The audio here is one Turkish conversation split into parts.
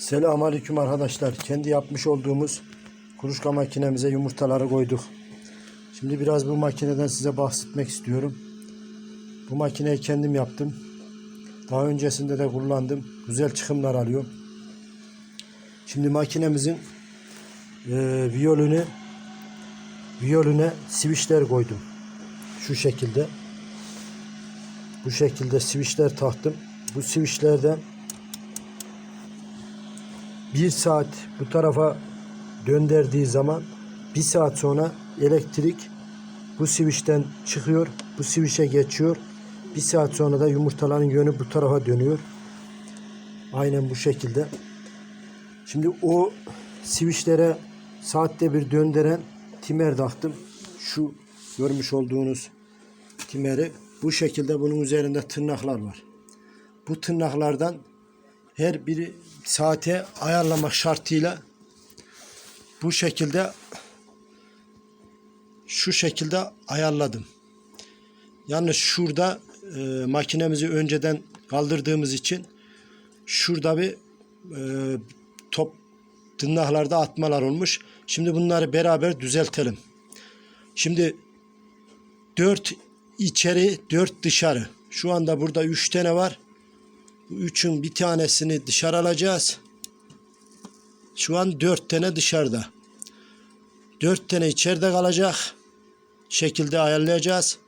Selamünaleyküm arkadaşlar. Kendi yapmış olduğumuz kuluçka makinemize yumurtaları koyduk. Şimdi biraz bu makineden size bahsetmek istiyorum. Bu makineyi kendim yaptım. Daha öncesinde de kullandım. Güzel çıkımlar alıyor. Şimdi makinemizin e, viyolünü viyolüne switchler koydum. Şu şekilde. Bu şekilde switchler taktım. Bu switchlerden bir saat bu tarafa döndürdüğü zaman bir saat sonra elektrik bu switch'ten çıkıyor. Bu switch'e geçiyor. Bir saat sonra da yumurtaların yönü bu tarafa dönüyor. Aynen bu şekilde. Şimdi o switchlere saatte bir döndüren timer taktım. Şu görmüş olduğunuz timeri bu şekilde bunun üzerinde tırnaklar var. Bu tırnaklardan her biri saate ayarlamak şartıyla bu şekilde şu şekilde ayarladım. Yalnız şurada e, makinemizi önceden kaldırdığımız için şurada bir e, top tırnaklarda atmalar olmuş. Şimdi bunları beraber düzeltelim. Şimdi 4 içeri 4 dışarı. Şu anda burada 3 tane var. Bu üçün bir tanesini dışarı alacağız. Şu an dört tane dışarıda. Dört tane içeride kalacak. Şekilde ayarlayacağız.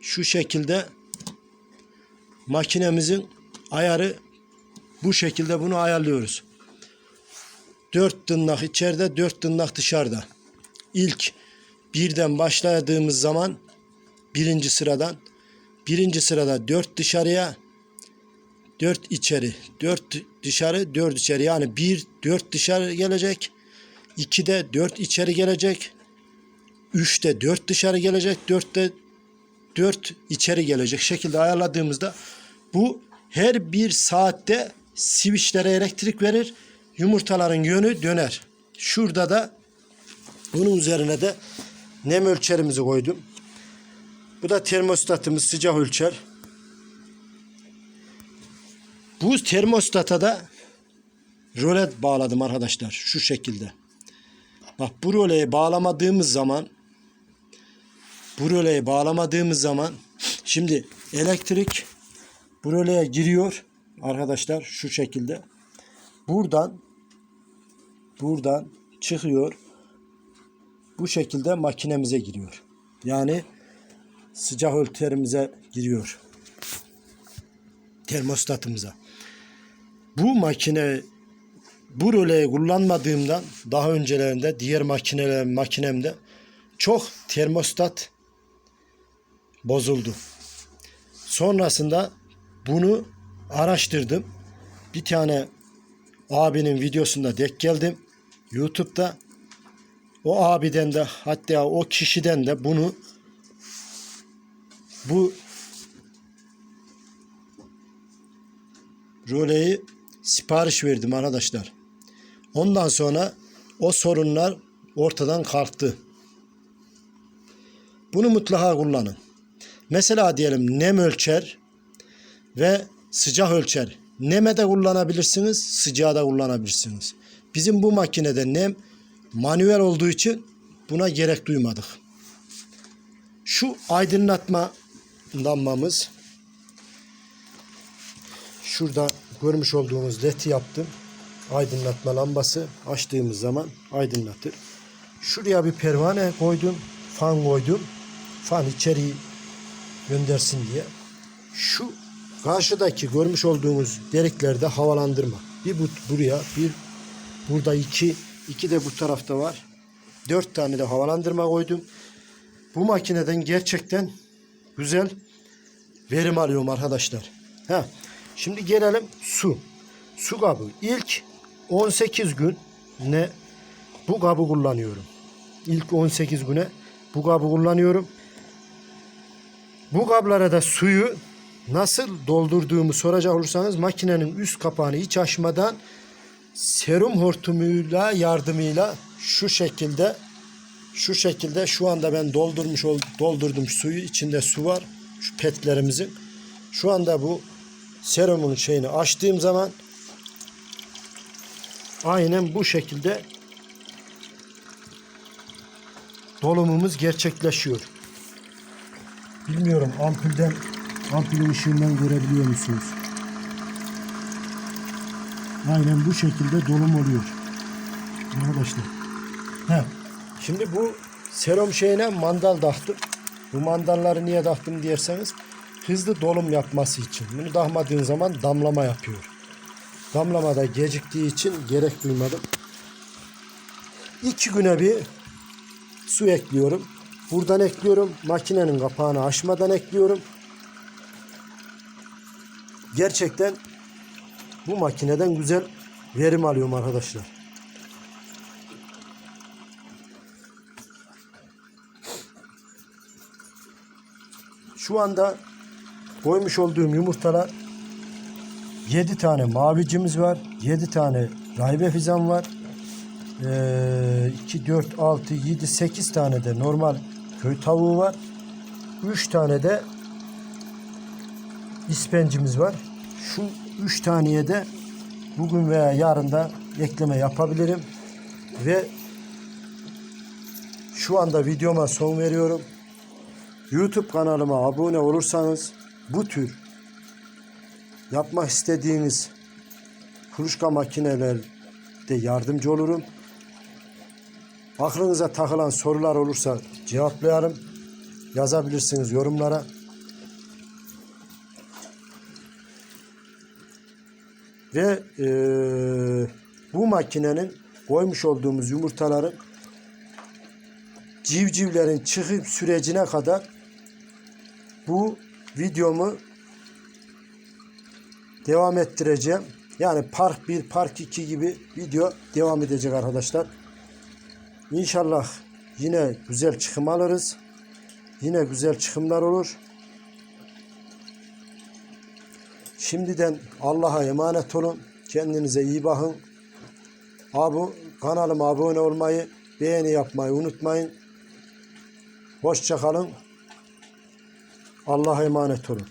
Şu şekilde makinemizin ayarı bu şekilde bunu ayarlıyoruz. Dört tırnak içeride, dört tırnak dışarıda. İlk birden başladığımız zaman birinci sıradan birinci sırada dört dışarıya dört içeri dört dışarı dört içeri. Yani bir dört dışarı gelecek ikide dört içeri gelecek üçte dört dışarı gelecek dörtte dört içeri gelecek şekilde ayarladığımızda bu her bir saatte switchlere elektrik verir yumurtaların yönü döner. Şurada da bunun üzerine de nem ölçerimizi koydum. Bu da termostatımız sıcak ölçer. Bu termostata da rolet bağladım arkadaşlar şu şekilde. Bak bu roleyi bağlamadığımız zaman bu roleyi bağlamadığımız zaman şimdi elektrik bu roleye giriyor arkadaşlar şu şekilde. Buradan buradan çıkıyor bu şekilde makinemize giriyor. Yani sıcak ölçerimize giriyor. Termostatımıza. Bu makine bu röleyi kullanmadığımdan daha öncelerinde diğer makineler makinemde çok termostat bozuldu. Sonrasında bunu araştırdım. Bir tane abinin videosunda denk geldim. YouTube'da o abiden de hatta o kişiden de bunu bu röleyi sipariş verdim arkadaşlar. Ondan sonra o sorunlar ortadan kalktı. Bunu mutlaka kullanın. Mesela diyelim nem ölçer ve sıcak ölçer. Neme de kullanabilirsiniz, sıcağı da kullanabilirsiniz. Bizim bu makinede nem manuel olduğu için buna gerek duymadık. Şu aydınlatma lambamız şurada görmüş olduğumuz led yaptım. Aydınlatma lambası açtığımız zaman aydınlatır. Şuraya bir pervane koydum. Fan koydum. Fan içeriği göndersin diye. Şu karşıdaki görmüş olduğumuz deliklerde havalandırma. Bir bu, buraya bir burada iki iki de bu tarafta var. Dört tane de havalandırma koydum. Bu makineden gerçekten güzel verim alıyorum arkadaşlar. Ha, şimdi gelelim su. Su kabı. İlk 18 gün ne bu kabı kullanıyorum. İlk 18 güne bu kabı kullanıyorum. Bu kablara da suyu nasıl doldurduğumu soracak olursanız makinenin üst kapağını hiç açmadan serum hortumuyla yardımıyla şu şekilde Şu şekilde şu anda ben doldurmuş ol, doldurdum suyu. içinde su var. Şu petlerimizin. Şu anda bu serumun şeyini açtığım zaman aynen bu şekilde dolumumuz gerçekleşiyor. Bilmiyorum ampulden ampulün ışığından görebiliyor musunuz? Aynen bu şekilde dolum oluyor. Arkadaşlar. He. Şimdi bu serum şeyine mandal taktım. Bu mandalları niye taktım derseniz hızlı dolum yapması için. Bunu takmadığın zaman damlama yapıyor. Damlamada geciktiği için gerek duymadım. İki güne bir su ekliyorum. Buradan ekliyorum. Makinenin kapağını açmadan ekliyorum. Gerçekten bu makineden güzel verim alıyorum arkadaşlar. Şu anda koymuş olduğum yumurtalar 7 tane mavicimiz var. 7 tane rahibe fizan var. Ee, 2, 4, 6, 7, 8 tane de normal köy tavuğu var. 3 tane de ispencimiz var. Şu 3 taneye de bugün veya yarın da ekleme yapabilirim. Ve şu anda videoma son veriyorum. YouTube kanalıma abone olursanız bu tür yapmak istediğiniz kuluçka makinelerde yardımcı olurum. Aklınıza takılan sorular olursa cevaplayarım. Yazabilirsiniz yorumlara. Ve eee, bu makinenin koymuş olduğumuz yumurtaların civcivlerin çıkım sürecine kadar bu videomu devam ettireceğim. Yani park 1, park 2 gibi video devam edecek arkadaşlar. İnşallah yine güzel çıkım alırız. Yine güzel çıkımlar olur. Şimdiden Allah'a emanet olun. Kendinize iyi bakın. Abi, kanalıma abone olmayı, beğeni yapmayı unutmayın. Hoşça kalın. Allah'a emanet olun.